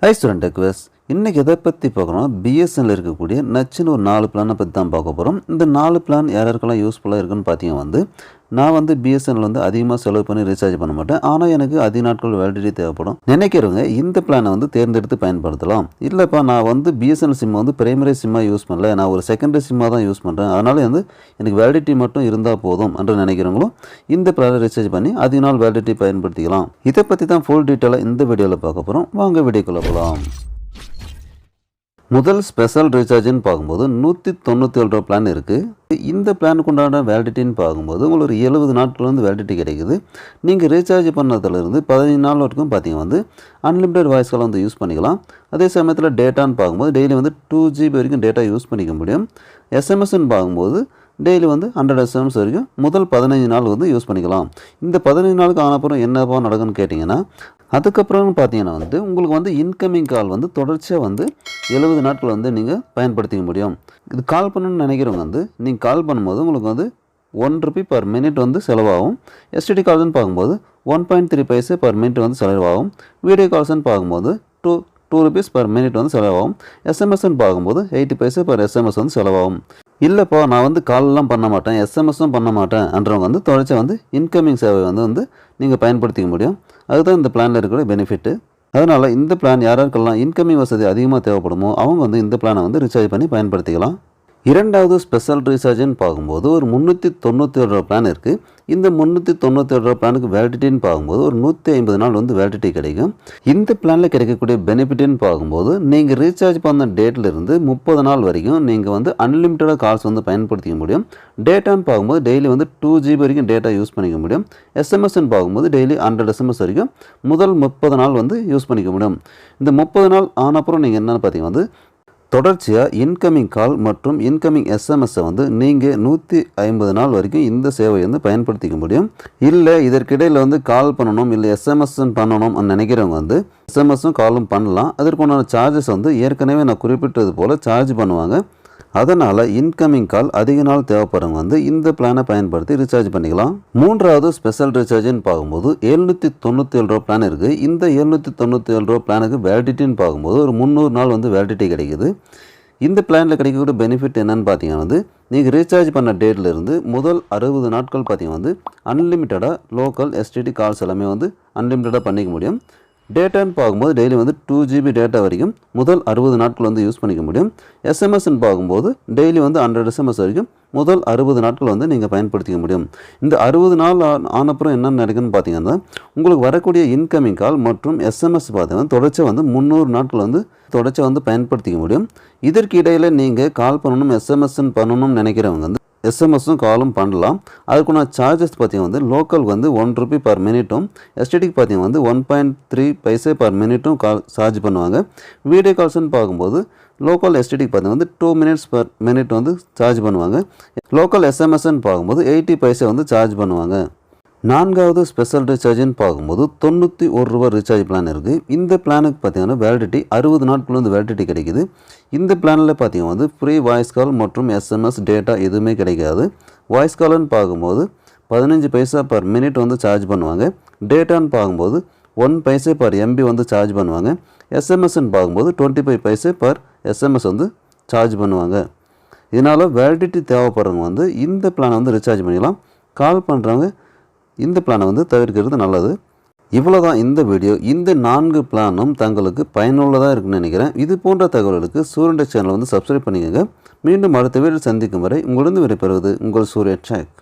Hi student request இன்றைக்கி எதை பற்றி பார்க்குறோம் பிஎஸ்என்எல் இருக்கக்கூடிய நச்சுன்னு ஒரு நாலு பிளானை பற்றி தான் பார்க்க போகிறோம் இந்த நாலு பிளான் யார் யாருக்கெல்லாம் யூஸ்ஃபுல்லாக இருக்குன்னு பார்த்தீங்கன்னா வந்து நான் வந்து பிஎஸ்என்எல் வந்து அதிகமாக செலவு பண்ணி ரீசார்ஜ் பண்ண மாட்டேன். ஆனால் எனக்கு அதிக நாட்கள் வேலிடிட்டி தேவைப்படும். நினைக்கிறவங்க இந்த பிளானை வந்து தேர்ந்தெடுத்து பயன்படுத்தலாம். இல்லைப்பா நான் வந்து பிஎஸ்என்எல் சிம்மை வந்து பிரைமரி சிம்மாக யூஸ் பண்ணல. நான் ஒரு செகண்டரி சிம்மாக தான் யூஸ் பண்ணுறேன் அதனால் வந்து எனக்கு வேலிடிட்டி மட்டும் இருந்தால் போதும் என்று நினைக்கிறவங்களும் இந்த பிளானை ரீசார்ஜ் பண்ணி அதிக நாள் வேலிடிட்டி பயன்படுத்திக்கலாம். இதை பற்றி தான் ஃபுல் டீட்டெயிலாக இந்த வீடியோவில் பார்க்க போகிறோம் வாங்க வீடியோக்குள்ளே போகலாம் முதல் ஸ்பெஷல் ரீசார்ஜ்னு பார்க்கும்போது நூற்றி தொண்ணூற்றி ஏழு ரூபா பிளான் இருக்குது இந்த பிளானுக்கு உண்டான வேலிடிட்டின்னு பார்க்கும்போது உங்களுக்கு ஒரு எழுபது நாட்கள் வந்து வேலிடிட்டி கிடைக்குது. நீங்கள் ரீசார்ஜ் பண்ணதுலேருந்து பதினஞ்சு நாள் வரைக்கும் பார்த்தீங்கன்னா வந்து அன்லிமிட்டட் வாய்ஸ் கால் வந்து யூஸ் பண்ணிக்கலாம். அதே சமயத்தில் டேட்டான்னு பார்க்கும்போது டெய்லி வந்து டூ ஜிபி வரைக்கும் டேட்டா யூஸ் பண்ணிக்க முடியும். எஸ்எம்எஸ்ன்னு பார்க்கும்போது டெய்லி வந்து ஹண்ட்ரட் எஸ்எம்எஸ் வரைக்கும் முதல் பதினஞ்சு நாள் வந்து யூஸ் பண்ணிக்கலாம். இந்த பதினஞ்சு நாளுக்கு ஆனப்புறம் என்னப்பா நடக்குன்னு கேட்டிங்கன்னா அதுக்கப்புறம் பார்த்தீங்கன்னா வந்து உங்களுக்கு வந்து இன்கமிங் கால் வந்து தொடர்ச்சியாக வந்து எழுபது நாட்கள் வந்து நீங்கள் பயன்படுத்திக்க முடியும். இது கால் பண்ணணும்னு நினைக்கிறவங்க வந்து நீங்கள் கால் பண்ணும்போது உங்களுக்கு வந்து ஒன் ருபி பர் மினிட் வந்து செலவாகும். எஸ்டிடி கால்ஸ்னு பார்க்கும்போது one point three paise per minute வந்து செலவாகும். வீடியோ கால்ஸ்னு பார்க்கும்போது two two rupees per minute வந்து செலவாகும். எஸ்எம்எஸ்ன்னு பார்க்கும்போது எயிட்டி பைசே பர் எஸ்எம்எஸ் வந்து செலவாகும். இல்லைப்பா நான் வந்து கால்லாம் பண்ண மாட்டேன் எஸ்எம்எஸும் பண்ண மாட்டேன் என்றவங்க வந்து தொடர்ச்சியாக வந்து இன்கமிங் சேவை வந்து வந்து நீங்கள் பயன்படுத்திக்க முடியும். அதுதான் இந்த பிளானில் இருக்கிற பெனிஃபிட்டு அதனால் இந்த பிளான் யாராருக்கெல்லாம் இன்கமிங் வசதி அதிகமாக தேவைப்படுமோ அவங்க வந்து இந்த பிளானை வந்து ரீசார்ஜ் பண்ணி பயன்படுத்திக்கலாம். இரண்டாவது ஸ்பெஷல் ரீசார்ஜ்னு பார்க்கும்போது ஒரு முந்நூற்றி தொண்ணூற்றி ஏழு பிளான் இருக்குது இந்த முந்நூற்றி தொண்ணூற்றி ஏழு பிளானுக்கு வேலிடிட்டின்னு பார்க்கும்போது ஒரு நூற்றி ஐம்பது நாள் வந்து வேலிடிட்டி கிடைக்கும். இந்த பிளானில் கிடைக்கக்கூடிய பெனிஃபிட்னு பார்க்கும்போது நீங்கள் ரீசார்ஜ் பண்ண டேட்லேருந்து முப்பது நாள் வரைக்கும் நீங்கள் வந்து அன்லிமிட்டடாக கால்ஸ் வந்து பயன்படுத்திக்க முடியும். டேட்டான்னு பார்க்கும்போது டெய்லி வந்து டூ ஜிபி வரைக்கும் டேட்டா யூஸ் பண்ணிக்க முடியும். எஸ்எம்எஸ்ன்னு பார்க்கும்போது டெய்லி ஹண்ட்ரட் எஸ்எம்எஸ் வரைக்கும் முதல் முப்பது நாள் வந்து யூஸ் பண்ணிக்க முடியும். இந்த முப்பது நாள் ஆனப்புறம் நீங்கள் என்னென்னு பார்த்தீங்கன்னா வந்து தொடர்ச்சியாக இன்கமிங் கால் மற்றும் இன்கமிங் எஸ்எம்எஸ்ஸை வந்து நீங்கள் நூற்றி ஐம்பது நாள் வரைக்கும் இந்த சேவையை வந்து பயன்படுத்திக்க முடியும். இல்லை இதற்கிடையில் வந்து கால் பண்ணணும் இல்லை எஸ்எம்எஸ் பண்ணணும் நினைக்கிறவங்க வந்து எஸ்எம்எஸ்ஸும் காலும் பண்ணலாம். அதற்குண்டான சார்ஜஸ் வந்து ஏற்கனவே நான் குறிப்பிட்டது போல் சார்ஜ் பண்ணுவாங்க. அதனால் இன்கமிங் கால் அதிக நாள் தேவைப்படுறவங்க வந்து இந்த பிளானை பயன்படுத்தி ரீசார்ஜ் பண்ணிக்கலாம். மூன்றாவது ஸ்பெஷல் ரீசார்ஜ்னு பார்க்கும்போது எழுநூற்றி தொண்ணூற்றி ஏழு ரூபா பிளான் இருக்குது இந்த எழுநூற்றி தொண்ணூற்றி ஏழு ரூபா பிளானுக்கு வேலிடிட்டின்னு பார்க்கும்போது ஒரு முந்நூறு நாள் வந்து வேலிடிட்டி கிடைக்குது. இந்த பிளானில் கிடைக்கக்கூடிய பெனிஃபிட் என்னென்னு பார்த்தீங்கன்னா வந்து நீங்கள் ரீசார்ஜ் பண்ண டேட்லேருந்து முதல் அறுபது நாட்கள் பார்த்தீங்கன்னா வந்து அன்லிமிட்டடாக லோக்கல் எஸ்டிடி கால்ஸ் எல்லாமே வந்து அன்லிமிட்டடாக பண்ணிக்க முடியும். டேட்டான்னு பார்க்கும்போது டெய்லி வந்து டூ ஜிபி டேட்டா வரைக்கும் முதல் அறுபது நாட்கள் வந்து யூஸ் பண்ணிக்க முடியும். எஸ்எம்எஸ்ன்னு பார்க்கும்போது டெய்லி வந்து ஹண்ட்ரட் எஸ்எம்எஸ் வரைக்கும் முதல் அறுபது நாட்கள் வந்து நீங்கள் பயன்படுத்திக்க முடியும். இந்த அறுபது நாள் ஆனப்புறம் என்னென்ன நடக்குதுன்னு பார்த்தீங்கன்னா உங்களுக்கு வரக்கூடிய இன்கமிங் கால் மற்றும் எஸ்எம்எஸ் பார்த்தீங்கன்னா தொடர்ச்சியாக வந்து முந்நூறு நாட்கள் வந்து தொடர்ச்சியாக வந்து பயன்படுத்திக்க முடியும். இதற்கு இடையில் நீங்கள் கால் பண்ணணும் எஸ்எம்எஸ்ன்னு பண்ணணும்னு நினைக்கிறவங்க வந்து எஸ்எம்எஸும் காலும் பண்ணலாம். அதுக்குள்ள சார்ஜஸ் பார்த்தீங்கன்னா வந்து லோக்கல் வந்து ஒன் ருபி பர் மினிட்டும் எஸ்டிடிக்கு பார்த்தீங்கன்னா வந்து one point three paise per மினிட்டும் call charge பண்ணுவாங்க. வீடியோ கால்ஸ்னு பார்க்கும்போது லோக்கல் எஸ்டிடிக்கு பார்த்தீங்கன்னா வந்து டூ மினிட்ஸ் பர் மினிட் வந்து சார்ஜ் பண்ணுவாங்க. லோக்கல் எஸ்எம்எஸ்ன்னு பார்க்கும்போது எயிட்டி பைசே வந்து சார்ஜ் பண்ணுவாங்க. நான்காவது ஸ்பெஷல் ரீசார்ஜ்னு பார்க்கும்போது தொண்ணூற்றி ஒரு ரூபா ரீசார்ஜ் பிளான் இருக்குது இந்த பிளானுக்கு பார்த்தீங்கன்னா வேலிடிட்டி அறுபது நாட்கள் வந்து வேலிடிட்டி கிடைக்குது. இந்த பிளானில் பார்த்தீங்கன்னா வந்து ஃப்ரீ வாய்ஸ் கால் மற்றும் எஸ்எம்எஸ் டேட்டா எதுவுமே கிடைக்காது. வாய்ஸ் கால்னு பார்க்கும்போது பதினஞ்சு பைசா பர் மினிட் வந்து சார்ஜ் பண்ணுவாங்க. டேட்டான்னு பார்க்கும்போது ஒன் பைசே பர் எம்பி வந்து சார்ஜ் பண்ணுவாங்க. எஸ்எம்எஸ்ன்னு பார்க்கும்போது twenty five paise per SMS வந்து சார்ஜ் பண்ணுவாங்க. இதனால் வேலிடிட்டி தேவைப்படுறவங்க வந்து இந்த பிளானை வந்து ரீசார்ஜ் பண்ணிக்கலாம் கால் பண்ணுறவங்க இந்த பிளானை வந்து தவிர்க்கிறது நல்லது. இவ்வளோ தான் இந்த வீடியோ இந்த நான்கு பிளானும் தங்களுக்கு பயனுள்ளதாக இருக்குன்னு நினைக்கிறேன். இது போன்ற தகவல்களுக்கு சூரியன் சேனலை வந்து சப்ஸ்கிரைப் பண்ணிக்கோங்க. மீண்டும் அடுத்த வீடியோ சந்திக்கும் வரை உங்களிருந்து விடைபெறுவது உங்கள் சூரிய டேக்.